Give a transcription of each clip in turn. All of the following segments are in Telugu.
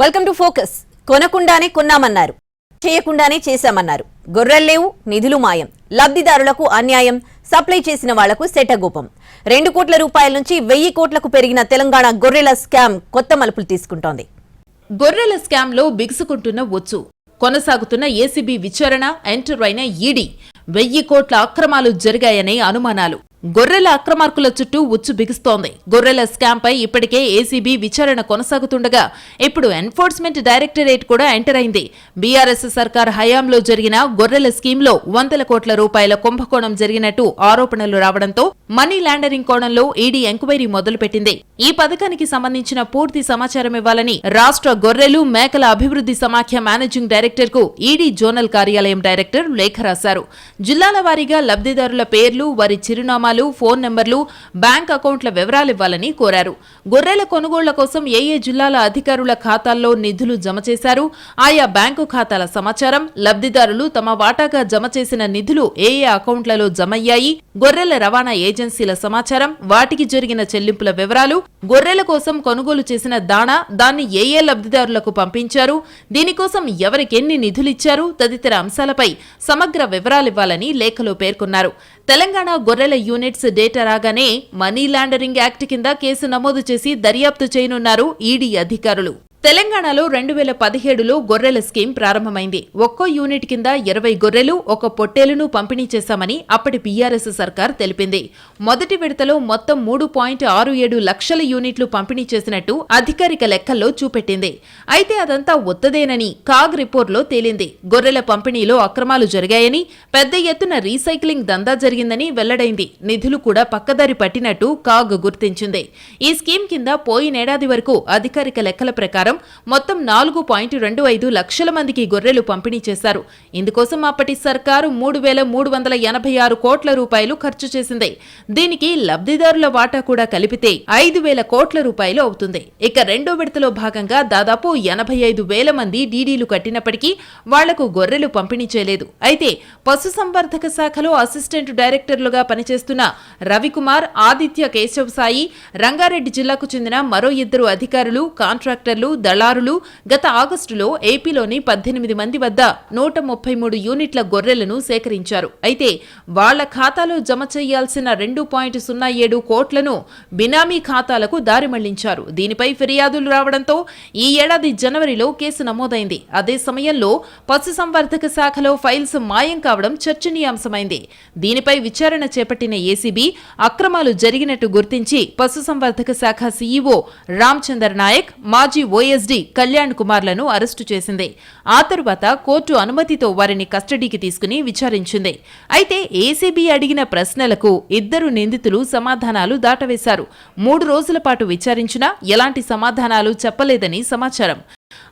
వెల్కమ్ టు ఫోకస్ కొనకుండానే కొన్నామన్నారు. చేయకుండానే చేశామన్నారు. గొర్రెల్లేవు నిధులు మాయం. లబ్ధిదారులకు అన్యాయం. సప్లై చేసిన వాళ్ళకు సెటగూపం రెండు కోట్ల రూపాయల నుంచి వెయ్యి కోట్లకు పెరిగిన తెలంగాణ గొర్రెల స్కామ్ కొత్త మలుపులు తీసుకుంటోంది. గొర్రెల స్కామ్లో బిగుసుకుంటున్న ఒచ్చు. కొనసాగుతున్న ఏసీబీ విచారణ ఎంటర్ అయిన ఈడీ. వెయ్యి కోట్ల అక్రమాలు జరిగాయనే అనుమానాలు. గొర్రెల అక్రమార్కుల చుట్టూ ఉచ్చు బిగుస్తోంది. గొర్రెల స్కామ్పై ఇప్పటికే ఏసీబీ విచారణ కొనసాగుతుండగా ఇప్పుడు ఎన్ఫోర్స్మెంట్ డైరెక్టరేట్ కూడా ఎంటర్ అయింది. బీఆర్ఎస్ సర్కార్ హయాంలో జరిగిన గొర్రెల స్కీమ్లో వందల కోట్ల రూపాయల కుంభకోణం జరిగినట్టు ఆరోపణలు రావడంతో మనీ లాండరింగ్ కోణంలో ఈడీ ఎంక్వైరీ మొదలుపెట్టింది. ఈ పథకానికి సంబంధించిన పూర్తి సమాచారం ఇవ్వాలని రాష్ట్ర గొర్రెలు మేకల అభివృద్ధి సమాఖ్య మేనేజింగ్ డైరెక్టర్కు ఈడీ జోనల్ కార్యాలయం డైరెక్టర్ లేఖ రాశారు. జిల్లాల వారీగా లబ్ధిదారుల పేర్లు వారి చిరునామా చిరునామాలు ఫోన్ నెంబర్లు బ్యాంక్ అకౌంట్ల వివరాలు ఇవ్వాలని కోరారు. గొర్రెల కొనుగోళ్ళ కోసం ఏ ఏ జిల్లాల అధికారుల ఖాతాల్లో నిధులు జమ చేశారు ఆయా బ్యాంకు ఖాతాల సమాచారం లబ్ధిదారులు తమ వాటాగా జమ చేసిన నిధులు ఏ ఏ అకౌంట్లలో జమయ్యాయి గొర్రెల రవాణా ఏజెన్సీల సమాచారం వాటికి జరిగిన చెల్లింపుల వివరాలు గొర్రెల కోసం కొనుగోలు చేసిన దాణా దాన్ని ఏ ఏ లబ్ధిదారులకు పంపించారు? దీనికోసం ఎవరికెన్ని నిధులిచ్చారు? తదితర అంశాలపై సమగ్ర వివరాలివ్వాలని లేఖలో పేర్కొన్నారు. తెలంగాణ గొర్రెల యూనిట్స్ డేటా రాగానే మనీ లాండరింగ్ యాక్ట్ కింద కేసు నమోదు చేసి దర్యాప్తు చేయనున్నారు ఈడీ అధికారులు. తెలంగాణలో రెండు వేల పదిహేడులో గొర్రెల స్కీమ్ ప్రారంభమైంది. ఒక్కో యూనిట్ కింద ఇరవై గొర్రెలు ఒక పొట్టేలును పంపిణీ చేశామని అప్పటి బీఆర్ఎస్ సర్కార్ తెలిపింది. మొదటి విడతలో మొత్తం మూడు పాయింట్ ఆరు ఏడు లక్షల యూనిట్లు పంపిణీ చేసినట్టు అధికారిక లెక్కల్లో చూపెట్టింది. అయితే అదంతా ఒత్తదేనని కాగ్ రిపోర్ట్లో తేలింది. గొర్రెల పంపిణీలో అక్రమాలు జరిగాయని పెద్ద ఎత్తున రీసైక్లింగ్ దందా జరిగిందని వెల్లడైంది. నిధులు కూడా పక్కదారి పట్టినట్టు కాగ్ గుర్తించింది. ఈ స్కీమ్ కింద పోయినేడాది వరకు అధికారిక లెక్కల ప్రకారం మొత్తం నాలుగు పాయింట్ రెండు ఐదు లక్షల మందికి గొర్రెలు పంపిణీ చేశారు. ఇందుకోసం అప్పటి సర్కారు మూడు వేల మూడు వందల ఎనభై ఆరు కోట్ల రూపాయలు ఖర్చు చేసింది. దీనికి లబ్ధిదారుల వాటా కూడా కలిపితే ఐదు వేల కోట్ల రూపాయలు అవుతుంది. ఇక రెండో విడతలో భాగంగా దాదాపు ఎనభై ఐదు వేల మంది డీడీలు కట్టినప్పటికీ వాళ్ళకు గొర్రెలు పంపిణీ చేయలేదు. అయితే పశుసంవర్ధక శాఖలో అసిస్టెంట్ డైరెక్టర్లుగా పనిచేస్తున్న రవికుమార్ ఆదిత్య కేశవ్ సాయి రంగారెడ్డి జిల్లాకు చెందిన మరో ఇద్దరు అధికారులు కాంట్రాక్టర్లు దళారులు గత ఆగస్టులో ఏపీలోని పద్దెనిమిది మంది వద్ద నూట ముప్పై మూడు యూనిట్ల గొర్రెలను సేకరించారు. అయితే వాళ్ళ ఖాతాలో జమ చేయాల్సిన రెండు పాయింట్ సున్నా ఏడు కోట్లను బినామీ ఖాతాలకు దారి మళ్ళించారు. దీనిపై ఫిర్యాదులు రావడంతో ఈ ఏడాది జనవరిలో కేసు నమోదైంది. అదే సమయంలో పశుసంవర్ధక శాఖలో ఫైల్స్ మాయం కావడం చర్చనీయాంశమైంది. దీనిపై విచారణ చేపట్టిన ఏసీబీ అక్రమాలు జరిగినట్టు గుర్తించి పశుసంవర్ధక శాఖ సీఈఓ రామచందర్ నాయక్ మాజీ ఓఎస్డీ కళ్యాణ్ కుమార్లను అరెస్టు చేసింది. ఆ తరువాత కోర్టు అనుమతితో వారిని కస్టడీకి తీసుకుని విచారించింది. అయితే ఏసీబీ అడిగిన ప్రశ్నలకు ఇద్దరు నిందితులు సమాధానాలు దాటవేశారు. మూడు రోజుల పాటు విచారించినా ఎలాంటి సమాధానాలు చెప్పలేదని సమాచారం.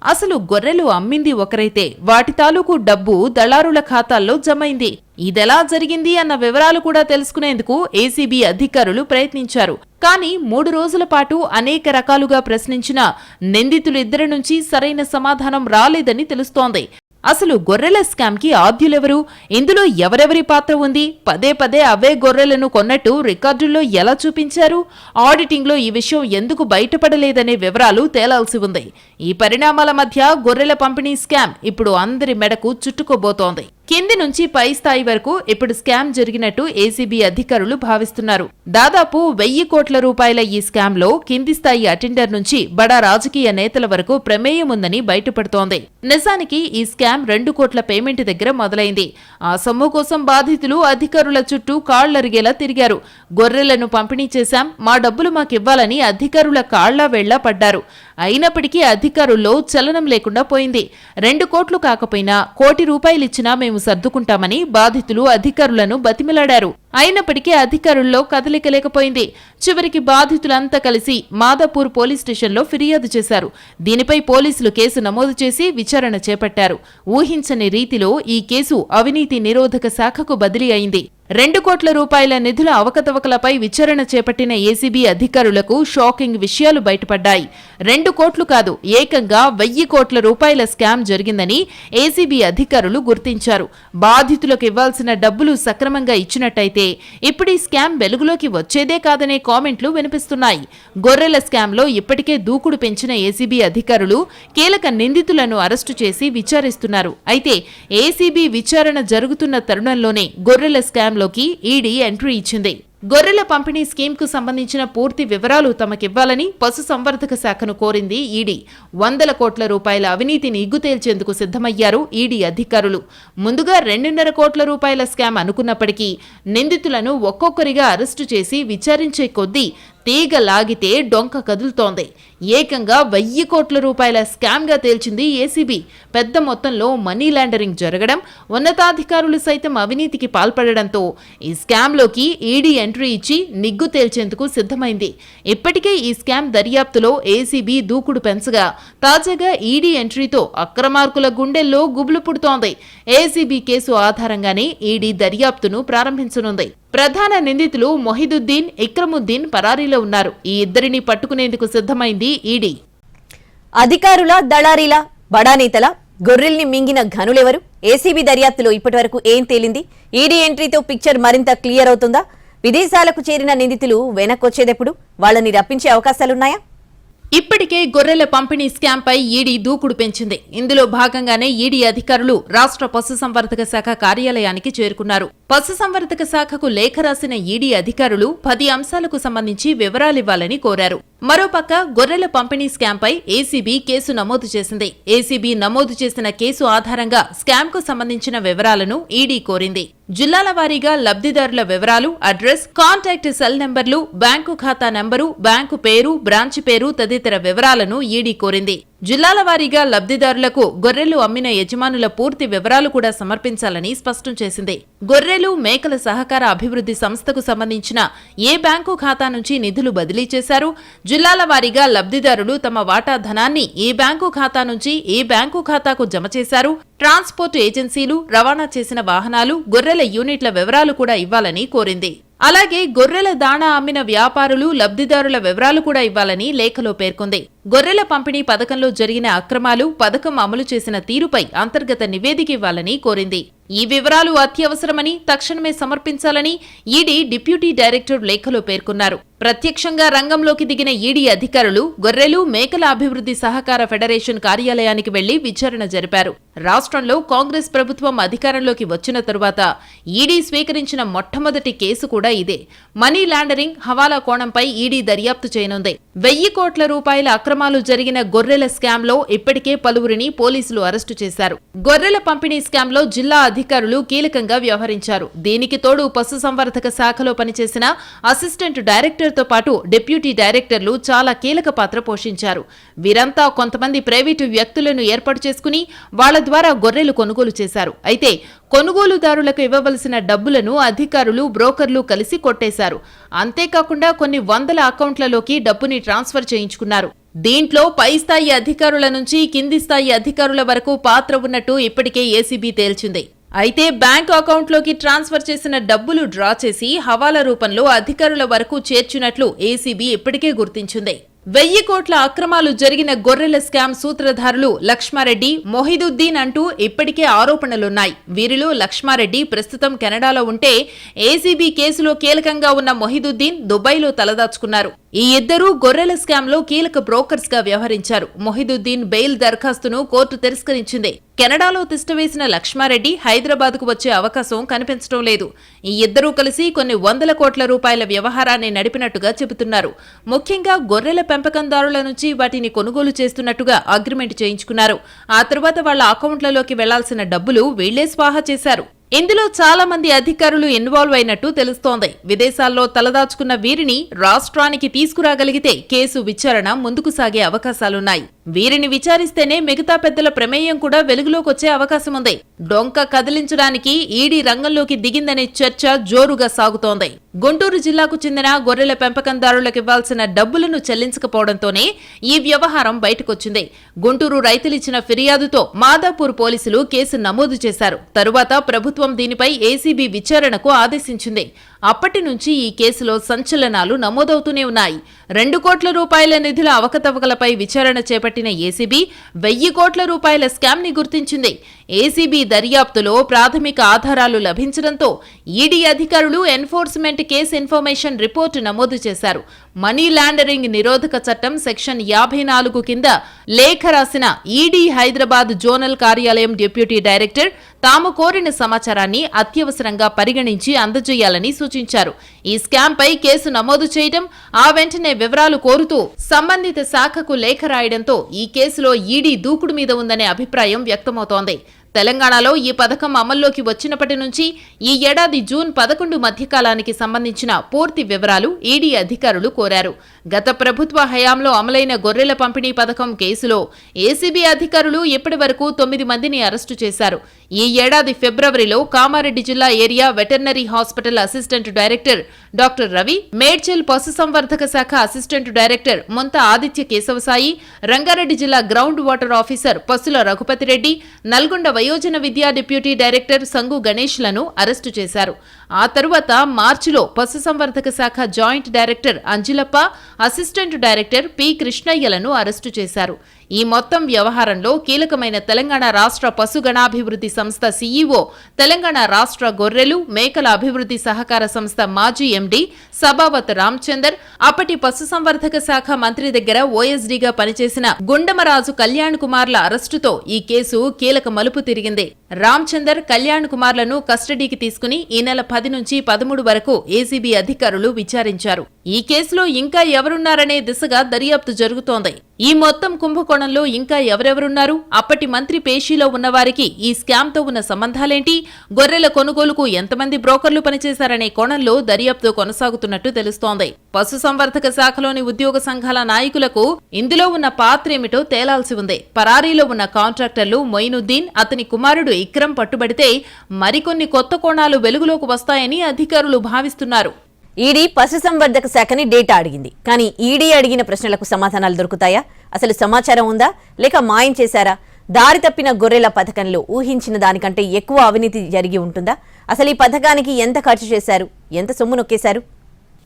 అసలు గొర్రెలు అమ్మింది ఒకరైతే వాటి తాలూకు డబ్బు దళారుల ఖాతాల్లో జమైంది. ఇదెలా జరిగింది అన్న వివరాలు కూడా తెలుసుకునేందుకు ఏసీబీ అధికారులు ప్రయత్నించారు. కానీ మూడు రోజుల పాటు అనేక రకాలుగా ప్రశ్నించిన నిందితులిద్దరి నుంచి సరైన సమాధానం రాలేదని తెలుస్తోంది. అసలు గొర్రెల స్కామ్కి ఆద్యులెవరు? ఇందులో ఎవరెవరి పాత్ర ఉంది? పదే పదే అవే గొర్రెలను కొన్నట్టు రికార్డుల్లో ఎలా చూపించారు? ఆడిటింగ్లో ఈ విషయం ఎందుకు బయటపడలేదనే వివరాలు తేలాల్సి ఉంది. ఈ పరిణామాల మధ్య గొర్రెల పంపిణీ స్కామ్ ఇప్పుడు అందరి మెడకు చుట్టుకోబోతోంది. కింది నుంచి పై స్థాయి వరకు ఇప్పుడు స్కామ్ జరిగినట్టు ఏసీబీ అధికారులు భావిస్తున్నారు. దాదాపు వెయ్యి కోట్ల రూపాయల ఈ స్కామ్లో కింది స్థాయి అటెండర్ నుంచి బడా రాజకీయ నేతల వరకు ప్రమేయం ఉందని బయటపడుతోంది. నిజానికి ఈ స్కామ్ రెండు కోట్ల పేమెంట్ దగ్గర మొదలైంది. ఆ సొమ్ము కోసం బాధితులు అధికారుల చుట్టూ కాళ్ళరిగేలా తిరిగారు. గొర్రెలను పంపిణీ చేశాం మా డబ్బులు మాకివ్వాలని అధికారుల కాళ్ళా వేళ్ళా పడ్డారు. అయినప్పటికీ అధికారుల్లో చలనం లేకుండా పోయింది. రెండు కోట్లు కాకపోయినా కోటి రూపాయలిచ్చినా మేము సర్దుకుంటామని బాధితులు అధికారులను బతిమిలాడారు. అయినప్పటికీ అధికారుల్లో కదలిక లేకపోయింది. చివరికి బాధితులంతా కలిసి మాదాపూర్ పోలీస్ స్టేషన్లో ఫిర్యాదు చేశారు. దీనిపై పోలీసులు కేసు నమోదు చేసి విచారణ చేపట్టారు. ఊహించని రీతిలో ఈ కేసు అవినీతి నిరోధక శాఖకు బదిలీ అయింది. రెండు కోట్ల రూపాయల నిధుల అవకతవకలపై విచారణ చేపట్టిన ఏసీబీ అధికారులకు షాకింగ్ విషయాలు బయటపడ్డాయి. రెండు కోట్లు కాదు ఏకంగా వెయ్యి కోట్ల రూపాయల స్కామ్ జరిగిందని ఏసీబీ అధికారులు గుర్తించారు. బాధితులకు ఇవ్వాల్సిన డబ్బులు సక్రమంగా ఇచ్చినట్టయితే ఇప్పుడు ఈ స్కామ్ వెలుగులోకి వచ్చేదే కాదనే కామెంట్లు వినిపిస్తున్నాయి. గొర్రెల స్కామ్లో ఇప్పటికే దూకుడు పెంచిన ఏసీబీ అధికారులు కీలక నిందితులను అరెస్టు చేసి విచారిస్తున్నారు. అయితే ఏసీబీ విచారణ జరుగుతున్న తరుణంలోనే గొర్రెల స్కామ్ స్కామ్లోకి ఈడీ ఎంట్రీ ఇచ్చింది. గొర్రెల పంపిణీ స్కీమ్కు సంబంధించిన పూర్తి వివరాలు తమకివ్వాలని పశుసంవర్ధక శాఖను కోరింది ఈడీ. వందల కోట్ల రూపాయల అవినీతిని ఇగ్గుతేల్చేందుకు సిద్ధమయ్యారు ఈడీ అధికారులు. ముందుగా రెండున్నర కోట్ల రూపాయల స్కామ్ అనుకున్నప్పటికీ నిందితులను ఒక్కొక్కరిగా అరెస్టు చేసి విచారించే కొద్దీ తీగ లాగితే డొంక కదులుతోంది. ఏకంగా వెయ్యి కోట్ల రూపాయల స్కామ్గా తేల్చింది ఏసీబీ. పెద్ద మొత్తంలో మనీ లాండరింగ్ జరగడం ఉన్నతాధికారులు సైతం అవినీతికి పాల్పడడంతో ఈ స్కామ్లోకి ఈడీ ఎంట్రీ ఇచ్చి నిగ్గు తేల్చేందుకు సిద్ధమైంది. ఇప్పటికే ఈ స్కామ్ దర్యాప్తులో ఏసీబీ దూకుడు పెంచగా తాజాగా ఈడీ ఎంట్రీతో అక్రమార్కుల గుండెల్లో గుబులు పుడుతోంది. ఏసీబీ కేసు ఆధారంగానే ఈడీ దర్యాప్తును ప్రారంభించనుంది. ప్రధాన నిందితులు మొహిదుద్దీన్ ఇక్రముద్దీన్ పరారీలో ఉన్నారు. ఈ ఇద్దరిని పట్టుకునేందుకు సిద్ధమైంది ఈడీ. అధికారుల దళారీల బడా నేతల గొర్రెల్ని మింగిన ఘనులెవరు? ఏసీబీ దర్యాప్తులో ఇప్పటివరకు ఏం తేలింది? ఈడీ ఎంట్రీతో పిక్చర్ మరింత క్లియర్ అవుతుందా? విదేశాలకు చేరిన నిందితులు వెనక్కొచ్చేదెప్పుడు? వాళ్ళని రప్పించే అవకాశాలున్నాయా? ఇప్పటికే గొర్రెల పంపిణీ స్కామ్ పై ఈడీ దూకుడు పెంచింది. ఇందులో భాగంగానే ఈడీ అధికారులు రాష్ట్ర పశుసంవర్ధక శాఖ కార్యాలయానికి చేరుకున్నారు. పశుసంవర్ధక శాఖకు లేఖ రాసిన ఈడీ అధికారులు పది అంశాలకు సంబంధించి వివరాలివ్వాలని కోరారు. మరోపక్క గొర్రెల పంపిణీ స్కామ్పై ఏసీబీ కేసు నమోదు చేసింది. ఏసీబీ నమోదు చేసిన కేసు ఆధారంగా స్కామ్కు సంబంధించిన వివరాలను ఈడీ కోరింది. జిల్లాల వారీగా లబ్ధిదారుల వివరాలు అడ్రస్ కాంటాక్ట్ సెల్ నెంబర్లు బ్యాంకు ఖాతా నెంబరు బ్యాంకు పేరు బ్రాంచ్ పేరు తదితర వివరాలను ఈడీ కోరింది. జిల్లాల వారీగా లబ్ధిదారులకు గొర్రెలు అమ్మిన యజమానుల పూర్తి వివరాలు కూడా సమర్పించాలని స్పష్టం చేసింది. గొర్రెలు మేకల సహకార అభివృద్ధి సంస్థకు సంబంధించిన ఏ బ్యాంకు ఖాతా నుంచి నిధులు బదిలీ చేశారు? జిల్లాల వారీగా లబ్ధిదారులు తమ వాటా ధనాన్ని ఏ బ్యాంకు ఖాతా నుంచి ఏ బ్యాంకు ఖాతాకు జమ చేశారు? ట్రాన్స్పోర్ట్ ఏజెన్సీలు రవాణా చేసిన వాహనాలు గొర్రెల యూనిట్ల వివరాలు కూడా ఇవ్వాలని కోరింది. అలాగే గొర్రెల దాణా అమ్మిన వ్యాపారులు లబ్ధిదారుల వివరాలు కూడా ఇవ్వాలని లేఖలో పేర్కొంది. గొర్రెల పంపిణీ పథకంలో జరిగిన అక్రమాలు పథకం అమలు చేసిన తీరుపై అంతర్గత నివేదిక ఇవ్వాలని కోరింది. ఈ వివరాలు అత్యవసరమని తక్షణమే సమర్పించాలని ఈడీ డిప్యూటీ డైరెక్టర్ లేఖలో పేర్కొన్నారు. ప్రత్యక్షంగా రంగంలోకి దిగిన ఈడీ అధికారులు గొర్రెలు మేకల అభివృద్ధి సహకార ఫెడరేషన్ కార్యాలయానికి వెళ్ళి విచారణ జరిపారు. రాష్ట్రంలో కాంగ్రెస్ ప్రభుత్వం అధికారంలోకి వచ్చిన తరువాత ఈడీ స్వీకరించిన మొట్టమొదటి కేసు కూడా ఇదే. మనీ లాండరింగ్ హవాలా కోణంపై ఈడీ దర్యాప్తు చేయనుంది. వెయ్యి కోట్ల రూపాయల అక్రమాలు జరిగిన గొర్రెల స్కామ్లో ఇప్పటికే పలువురిని పోలీసులు అరెస్టు చేశారు. గొర్రెల పంపిణీ స్కామ్లో జిల్లా అధికారులు కీలకంగా వ్యవహరించారు. దీనికి తోడు పశుసంవర్ధక శాఖలో పనిచేసిన అసిస్టెంట్ డైరెక్టర్తో పాటు డిప్యూటీ డైరెక్టర్లు చాలా కీలక పాత్ర పోషించారు. వీరంతా కొంతమంది ప్రైవేటు వ్యక్తులను ఏర్పాటు చేసుకుని వాళ్ళ ద్వారా గొర్రెలు కొనుగోలు చేశారు. అయితే కొనుగోలుదారులకు ఇవ్వవలసిన డబ్బులను అధికారులు బ్రోకర్లు కలిసి కొట్టేశారు. అంతేకాకుండా కొన్ని వందల అకౌంట్లలోకి డబ్బుని ట్రాన్స్ఫర్ చేయించుకున్నారు. దీంట్లో పై స్థాయి అధికారుల నుంచి కింది స్థాయి అధికారుల వరకు పాత్ర ఉన్నట్టు ఇప్పటికే ఏసీబీ తేల్చింది. అయితే బ్యాంకు అకౌంట్లోకి ట్రాన్స్ఫర్ చేసిన డబ్బులు డ్రా చేసి హవాలా రూపంలో అధికారుల వరకు చేర్చినట్లు ఏసీబీ ఇప్పటికే గుర్తించింది. వెయ్యి కోట్ల అక్రమాలు జరిగిన గొర్రెల స్కామ్ సూత్రధారులు లక్ష్మారెడ్డి మొహిదుద్దీన్ అంటూ ఇప్పటికే ఆరోపణలున్నాయి. వీరిలో లక్ష్మారెడ్డి ప్రస్తుతం కెనడాలో ఉంటే ఏసీబీ కేసులో కీలకంగా ఉన్న మొహిదుద్దీన్ దుబాయ్లో తలదాచుకున్నారు. ఈ ఇద్దరూ గొర్రెల స్కామ్లో కీలక బ్రోకర్స్గా వ్యవహరించారు. మొహిదుద్దీన్ బెయిల్ దరఖాస్తును కోర్టు తిరస్కరించింది. కెనడాలో తిష్టవేసిన లక్ష్మారెడ్డి హైదరాబాద్కు వచ్చే అవకాశం కనిపించడం లేదు. ఈ ఇద్దరూ కలిసి కొన్ని వందల కోట్ల రూపాయల వ్యవహారాన్ని నడిపినట్టుగా చెబుతున్నారు. ముఖ్యంగా గొర్రెల పెంపకందారుల నుంచి వాటిని కొనుగోలు చేస్తున్నట్టుగా అగ్రిమెంట్ చేయించుకున్నారు. ఆ తర్వాత వాళ్ళ అకౌంట్లలోకి వెళ్ళాల్సిన డబ్బులు వీళ్ళే స్వాహా చేశారు. ఇందులో చాలా మంది అధికారులు ఇన్వాల్వ్ అయినట్టు తెలుస్తోంది. విదేశాల్లో తలదాచుకున్న వీరిని రాష్ట్రానికి తీసుకురాగలిగితే కేసు విచారణ ముందుకు సాగే అవకాశాలున్నాయి. వీరిని విచారిస్తేనే మిగతా పెద్దల ప్రమేయం కూడా వెలుగులోకొచ్చే అవకాశం ఉంది. డొంక కదిలించడానికి ఈడీ రంగంలోకి దిగిందనే చర్చ జోరుగా సాగుతోంది. గుంటూరు జిల్లాకు చెందిన గొర్రెల పెంపకందారులకు ఇవ్వాల్సిన డబ్బులను చెల్లించకపోవడంతోనే ఈ వ్యవహారం బయటకొచ్చింది. గుంటూరు రైతులిచ్చిన ఫిర్యాదుతో మాదాపూర్ పోలీసులు కేసు నమోదు చేశారు. తరువాత ప్రభుత్వం దీనిపై ఏసీబీ విచారణకు ఆదేశించింది. అప్పటి నుంచి ఈ కేసులో సంచలనాలు నమోదవుతూనే ఉన్నాయి. రెండు కోట్ల రూపాయల నిధుల అవకతవకలపై విచారణ చేపట్టిన ఏసీబీ వెయ్యి కోట్ల రూపాయల స్కామ్ని గుర్తించింది. ఏసీబీ దర్యాప్తులో ప్రాథమిక ఆధారాలు లభించడంతో ఈడీ అధికారులు ఎన్ఫోర్స్మెంట్ కేసు ఇన్ఫర్మేషన్ రిపోర్టు నమోదు చేశారు. మనీ లాండరింగ్ నిరోధక చట్టం సెక్షన్ యాభై నాలుగు కింద లేఖ రాసిన ఈడీ హైదరాబాద్ జోనల్ కార్యాలయం డిప్యూటీ డైరెక్టర్ తాము కోరిన సమాచారాన్ని అత్యవసరంగా పరిగణించి అందజేయాలని సూచించారు. ఈ స్కామ్ పై కేసు నమోదు చేయడం ఆ వెంటనే వివరాలు కోరుతూ సంబంధిత శాఖకు లేఖ రాయడంతో ఈ కేసులో ఈడీ దూకుడు మీద ఉందనే అభిప్రాయం వ్యక్తమవుతోంది. తెలంగాణలో ఈ పథకం అమల్లోకి వచ్చినప్పటి నుంచి ఈ ఏడాది జూన్ పదకొండు మధ్యకాలానికి సంబంధించిన పూర్తి వివరాలు ఈడీ అధికారులు కోరారు. గత ప్రభుత్వ హయాంలో అమలైన గొర్రెల పంపిణీ పథకం కేసులో ఏసీబీ అధికారులు ఇప్పటి వరకు తొమ్మిది మందిని అరెస్టు చేశారు. ఈ ఏడాది ఫిబ్రవరిలో కామారెడ్డి జిల్లా area veterinary hospital assistant director doctor Ravi Medchal పశుసంవర్ధక శాఖ అసిస్టెంట్ డైరెక్టర్ ముంత ఆదిత్య కేశవసాయి రంగారెడ్డి జిల్లా ground water officer Pasula Raghupathi Reddy Nalgonda వయోజన విద్యా డిప్యూటీ డైరెక్టర్ సంగు గణేష్లను అరెస్టు చేశారు. ఆ తరువాత మార్చిలో పశుసంవర్ధక శాఖ joint director Anjilappa assistant director P కృష్ణయ్యలను arrest చేశారు. ఈ మొత్తం వ్యవహారంలో కీలకమైన తెలంగాణ రాష్ట్ర పశుగణాభివృద్ధి సంస్థ సీఈఓ తెలంగాణ రాష్ట్ర గొర్రెలు మేకల అభివృద్ధి సహకార సంస్థ మాజీ ఎండీ సబావత్ రామచందర్ అప్పటి పశుసంవర్ధక శాఖ మంత్రి దగ్గర ఓఎస్డీగా పనిచేసిన గుండమరాజు కళ్యాణ్ కుమార్ల అరెస్టుతో ఈ కేసు కీలక మలుపు తిరిగింది. రామచందర్ కళ్యాణ్ కుమార్లను కస్టడీకి తీసుకుని ఈ నెల పది నుంచి పదమూడు వరకు ఏసీబీ అధికారులు విచారించారు. ఈ కేసులో ఇంకా ఎవరున్నారనే దిశగా దర్యాప్తు జరుగుతోంది. ఈ మొత్తం కుంభకోణంలో ఇంకా ఎవరెవరున్నారు? అప్పటి మంత్రి పేషీలో ఉన్నవారికి ఈ స్కామ్తో ఉన్న సంబంధాలేంటి? గొర్రెల కొనుగోలుకు ఎంతమంది బ్రోకర్లు పనిచేశారనే కోణంలో దర్యాప్తు కొనసాగుతున్నట్టు తెలుస్తోంది. పశుసంవర్ధక శాఖలోని ఉద్యోగ సంఘాల నాయకులకు ఇందులో ఉన్న పాత్రేమిటో తేలాల్సి ఉంది. పరారీలో ఉన్న కాంట్రాక్టర్లు మొయినుద్దీన్ అతని కుమారుడు ఇక్రమ్ పట్టుబడితే మరికొన్ని కొత్త కోణాలు వెలుగులోకి వస్తాయని అధికారులు భావిస్తున్నారు. ఈడీ పశుసంవర్ధక శాఖని డేటా అడిగింది. కానీ ఈడీ అడిగిన ప్రశ్నలకు సమాధానాలు దొరుకుతాయా? అసలు సమాచారం ఉందా? లేక మాయం చేశారా? దారి తప్పిన గొర్రెల పథకంలో ఊహించిన దానికంటే ఎక్కువ అవినీతి జరిగి ఉంటుందా? అసలు ఈ పథకానికి ఎంత ఖర్చు చేశారు? ఎంత సొమ్ము నొక్కేశారు?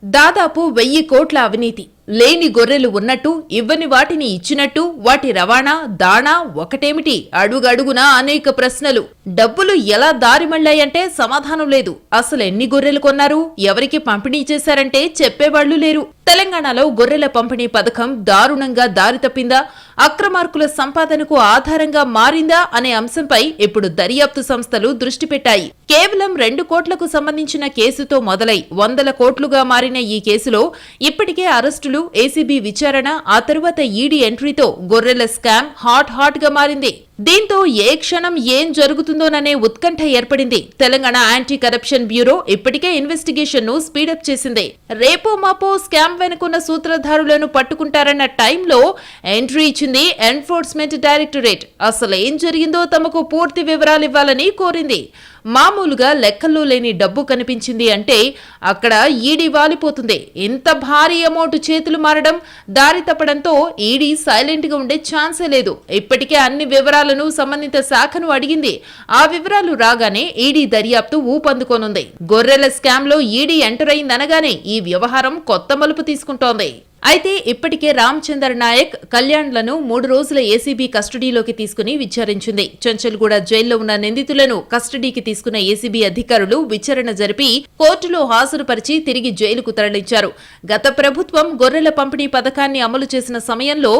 దాదాపు వెయ్యి కోట్ల అవినీతి. లేని గొర్రెలు ఉన్నట్టు ఇవ్వని వాటిని ఇచ్చినట్టు వాటి రవాణా దాణా ఒకటేమిటి? అడుగడుగునా అనేక ప్రశ్నలు. డబ్బులు ఎలా దారిమళ్ళాయంటే సమాధానం లేదు. అసలు ఎన్ని గొర్రెలు కొన్నారు? ఎవరికి పంపిణీ చేశారంటే చెప్పేవాళ్ళు లేరు. తెలంగాణలో గొర్రెల పంపిణీ పథకం దారుణంగా దారి తప్పిందా? అక్రమార్కుల సంపాదనకు ఆధారంగా మారిందా? అనే అంశంపై ఇప్పుడు దర్యాప్తు సంస్థలు దృష్టి పెట్టాయి. కేవలం రెండు కోట్లకు సంబంధించిన కేసుతో మొదలై వందల కోట్లుగా మారిన ఈ కేసులో ఇప్పటికే అరెస్టులు ఏసీబీ విచారణ ఆ తరువాత ఈడీ ఎంట్రీతో గొర్రెల స్కామ్ హాట్ హాట్గా మారింది. దీంతో ఏ క్షణం ఏం జరుగుతుందోననే ఉత్కంఠ ఏర్పడింది. తెలంగాణ యాంటీ కరప్షన్ బ్యూరో ఇప్పటికే ఇన్వెస్టిగేషన్ను స్పీడప్ చేసింది. రేపో మాపో స్కామ్ వెనుకున్న సూత్రధారులను పట్టుకుంటారన్న టైంలో ఎంట్రీ ఇచ్చింది ఎన్ఫోర్స్మెంట్ డైరెక్టరేట్ అసలు ఏం జరిగిందో తమకు పూర్తి వివరాలు ఇవ్వాలని కోరింది. మామూలుగా లెక్కల్లో లేని డబ్బు కనిపించింది అంటే అక్కడ ఈడీ వాలిపోతుంది. ఇంత భారీ అమౌంట్ చేతులు మారడం దారి తప్పడంతో ఈడీ సైలెంట్గా ఉండే ఛాన్సే లేదు. ఇప్పటికే అన్ని వివరాలు వివరాలను సంబంధిత శాఖను అడిగింది. ఆ వివరాలు రాగానే ఈడీ దర్యాప్తు ఊపందుకోనుంది. గొర్రెల స్కామ్లో ఈడీ ఎంటర్ అయిందనగానే ఈ వ్యవహారం కొత్త మలుపు తీసుకుంటోంది. అయితే ఇప్పటికే రామచందర్ నాయక్ కళ్యాణ్లను మూడు రోజుల ఏసీబీ కస్టడీలోకి తీసుకుని విచారించింది. చంచల్గూడ జైల్లో ఉన్న నిందితులను కస్టడీకి తీసుకున్న ఏసీబీ అధికారులు విచారణ జరిపి కోర్టులో హాజరుపరిచి తిరిగి జైలుకు తరలించారు. గత ప్రభుత్వం గొర్రెల పంపిణీ పథకాన్ని అమలు చేసిన సమయంలో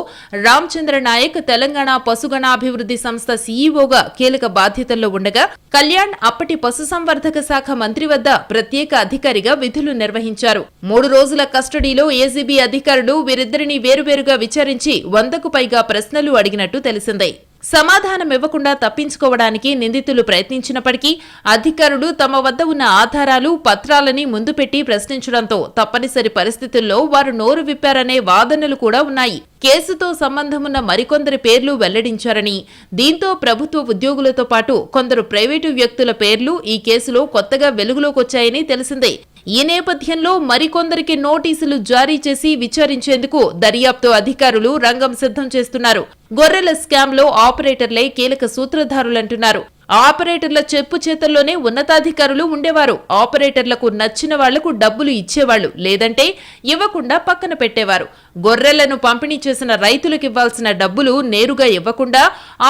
రామచంద్ర నాయక్ తెలంగాణ పశుగణాభివృద్ధి సంస్థ సీఈఓగా కీలక బాధ్యతల్లో ఉండగా కళ్యాణ్ అప్పటి పశుసంవర్ధక శాఖ మంత్రి వద్ద ప్రత్యేక అధికారిగా విధులు నిర్వహించారు. మూడు రోజుల కస్టడీలో ఏసీబీ అధికారులు వీరిద్దరిని వేరువేరుగా విచారించి వందకు పైగా ప్రశ్నలు అడిగినట్టు తెలిసిందే. సమాధానం ఇవ్వకుండా తప్పించుకోవడానికి నిందితులు ప్రయత్నించినప్పటికీ అధికారులు తమ వద్ద ఉన్న ఆధారాలు పత్రాలని ముందు పెట్టి ప్రశ్నించడంతో తప్పనిసరి పరిస్థితుల్లో వారు నోరు విప్పారనే వాదనలు కూడా ఉన్నాయి. కేసుతో సంబంధమున్న మరికొందరి పేర్లు వెల్లడించారని దీంతో ప్రభుత్వ ఉద్యోగులతో పాటు కొందరు ప్రైవేటు వ్యక్తుల పేర్లు ఈ కేసులో కొత్తగా వెలుగులోకొచ్చాయని తెలిసిందే. ఈ నేపథ్యంలో మరికొందరికి నోటీసులు జారీ చేసి విచారించేందుకు దర్యాప్తు అధికారులు రంగం సిద్ధం చేస్తున్నారు. గొర్రెల స్కామ్లో ఆపరేటర్లే కీలక సూత్రధారులంటున్నారు. ఆపరేటర్ల చెప్పు చేతల్లోనే ఉన్నతాధికారులు ఉండేవారు. ఆపరేటర్లకు నచ్చిన వాళ్ళకు డబ్బులు ఇచ్చేవాళ్ళు లేదంటే ఇవ్వకుండా పక్కన పెట్టేవారు. గొర్రెలను పంపిణీ చేసిన రైతులకు ఇవ్వాల్సిన డబ్బులు నేరుగా ఇవ్వకుండా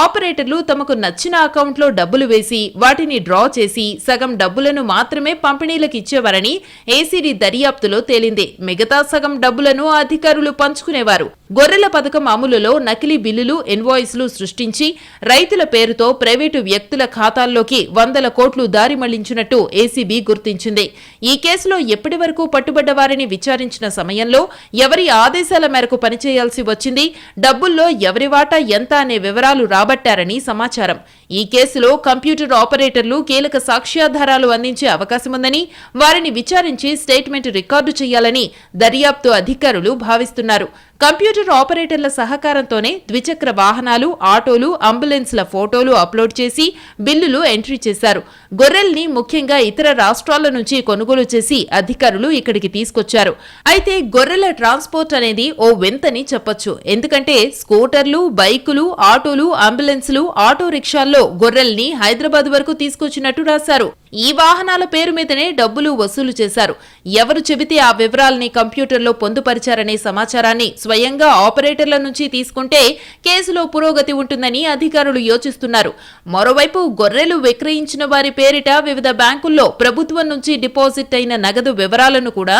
ఆపరేటర్లు తమకు నచ్చిన అకౌంట్లో డబ్బులు వేసి వాటిని డ్రా చేసి సగం డబ్బులను మాత్రమే పంపిణీలకు ఇచ్చేవారని ఏసీడీ దర్యాప్తులో తేలింది. మిగతా సగం డబ్బులను అధికారులు పంచుకునేవారు. గొర్రెల పథకం అమలులో నకిలీ బిల్లులు ఇన్వాయిస్లు సృష్టించి రైతుల పేరుతో ప్రైవేటు వ్యక్తుల ఖాతాల్లోకి వందల కోట్లు దారి మళ్ళించినట్టు ఏసీబీ గుర్తించింది. ఈ కేసులో ఎప్పటి వరకు పట్టుబడ్డ వారిని విచారించిన సమయంలో ఎవరి ఆదేశాల మేరకు పనిచేయాల్సి వచ్చింది డబ్బుల్లో ఎవరి వాటా ఎంత అనే వివరాలు రాబట్టారని సమాచారం. ఈ కేసులో కంప్యూటర్ ఆపరేటర్లు కీలక సాక్ష్యాధారాలు అందించే అవకాశముందని వారిని విచారించి స్టేట్మెంట్ రికార్డు చేయాలని దర్యాప్తు అధికారులు భావిస్తున్నారు. కంప్యూటర్ ఆపరేటర్ల సహకారంతోనే ద్విచక్ర వాహనాలు ఆటోలు అంబులెన్స్ల ఫోటోలు అప్లోడ్ చేసి బిల్లులు ఎంట్రీ చేశారు. గొర్రెల్ని ముఖ్యంగా ఇతర రాష్ట్రాల నుంచి కొనుగోలు చేసి అధికారులు ఇక్కడికి తీసుకొచ్చారు. అయితే గొర్రెల ట్రాన్స్పోర్ట్ అనేది ఓ వింతని చెప్పొచ్చు. ఎందుకంటే స్కూటర్లు బైకులు ఆటోలు అంబులెన్స్లు ఆటో రిక్షాల్లో గొర్రెల్ని హైదరాబాద్ వరకు తీసుకొచ్చినట్టు రాశారు. ఈ వాహనాల పేరు మీదనే డబ్బులు వసూలు చేశారు. ఎవరు చెబితే ఆ వివరాల్ని కంప్యూటర్లో పొందుపరిచారనే సమాచారాన్ని స్వయంగా ఆపరేటర్ల నుంచి తీసుకుంటే కేసులో పురోగతి ఉంటుందని అధికారులు యోచిస్తున్నారు. మరోవైపు గొర్రెలు విక్రయించిన వారి పేరిట వివిధ బ్యాంకుల్లో ప్రభుత్వం నుంచి డిపాజిట్ అయిన నగదు వివరాలను కూడా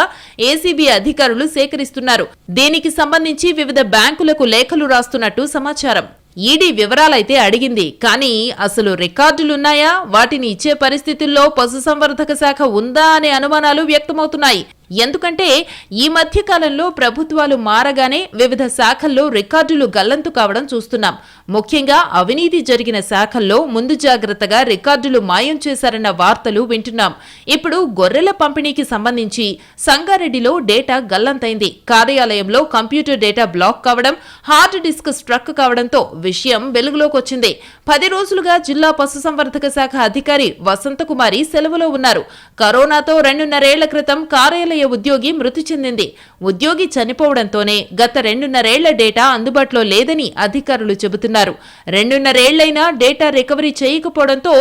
ఏసీబీ అధికారులు సేకరిస్తున్నారు. దీనికి సంబంధించి వివిధ బ్యాంకులకు లేఖలు రాస్తున్నట్టు సమాచారం. ఈడీ వివరాలైతే అడిగింది. కానీ అసలు రికార్డులున్నాయా? వాటిని ఇచ్చే పరిస్థితుల్లో పశుసంవర్ధక శాఖ ఉందా అనే అనుమానాలు వ్యక్తమవుతున్నాయి. ఎందుకంటే ఈ మధ్య కాలంలో ప్రభుత్వాలు మారగానే వివిధ శాఖల్లో రికార్డులు గల్లంతు కావడం చూస్తున్నాం. ముఖ్యంగా అవినీతి జరిగిన శాఖల్లో ముందు జాగ్రత్తగా రికార్డులు మాయం చేశారన్న వార్తలు వింటున్నాం. ఇప్పుడు గొర్రెల పంపిణీకి సంబంధించి సంగారెడ్డిలో డేటా గల్లంతైంది. కార్యాలయంలో కంప్యూటర్ డేటా బ్లాక్ కావడం హార్డ్ డిస్క్ స్ట్రక్ కావడంతో విషయం వెలుగులోకి వచ్చింది పది రోజులుగా జిల్లా పశుసంవర్ధక శాఖ అధికారి వసంతకుమారి సెలవులో ఉన్నారు. కరోనాతో రెండున్నరేళ్ళ క్రితం కార్యాలయ ఉద్యోగి మృతి చెందింది. ఉద్యోగి చనిపోవడంతోనే గత రెండున్నరేళ్ళ డేటా అందుబాటులో లేదని అధికారులు చెబుతున్నారు. రెండున్నరేళ్ళైనా డేటా రికవరీ చేయకపోవడంతో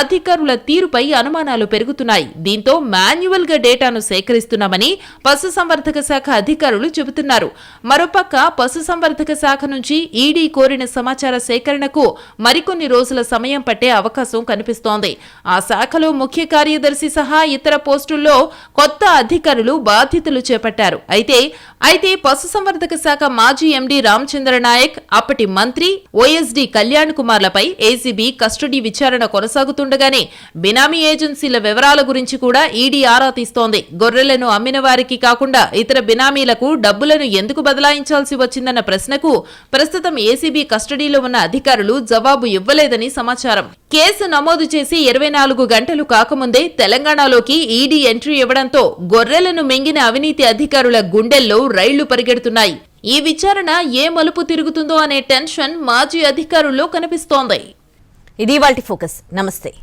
అధికారుల తీరుపై అనుమానాలు పెరుగుతున్నాయి. దీంతో మాన్యువల్గా డేటాను సేకరిస్తున్నామని పశుసంవర్ధక శాఖ అధికారులు చెబుతున్నారు. మరోపక్క పశుసంవర్ధక శాఖ నుంచి ఈడీ కోరిన సమాచార సేకరణకు మరికొన్ని రోజుల సమయం పట్టే అవకాశం కనిపిస్తోంది. ఆ శాఖలో ముఖ్య కార్యదర్శి సహా ఇతర పోస్టుల్లో కొత్త అధికారులు బాధ్యతలు చేపట్టారు. అయితే అయితే పశుసంవర్ధక శాఖ మాజీ ఎండీ రామచంద్ర నాయక్ అప్పటి మంత్రి ఓఎస్డి కళ్యాణ్ కుమార్లపై ఏసీబీ కస్టడీ విచారణ కొనసాగుతుండగానే బినామీ ఏజెన్సీల వివరాల గురించి కూడా ఈడీ ఆరా తీస్తోంది. గొర్రెలను అమ్మిన వారికి కాకుండా ఇతర బినామీలకు డబ్బులను ఎందుకు బదలాయించాల్సి వచ్చిందన్న ప్రశ్నకు ప్రస్తుతం ఏసీబీ కస్టడీలో ఉన్న అధికారులు జవాబు ఇవ్వలేదని సమాచారం. కేసు నమోదు చేసి ఇరవై నాలుగు గంటలు కాకముందే తెలంగాణలోకి ఈడీ ఎంట్రీ ఇవ్వడంతో గొర్రెలను మింగిన అవినీతి అధికారుల గుండెల్లో రైళ్ళు పరిగెడుతున్నాయి. ఈ విచారణ ఏ మలుపు తిరుగుతుందో అనే టెన్షన్ మాజీ అధికారుల్లో కనిపిస్తోంది. ఇది వాల్టి ఫోకస్. నమస్తే.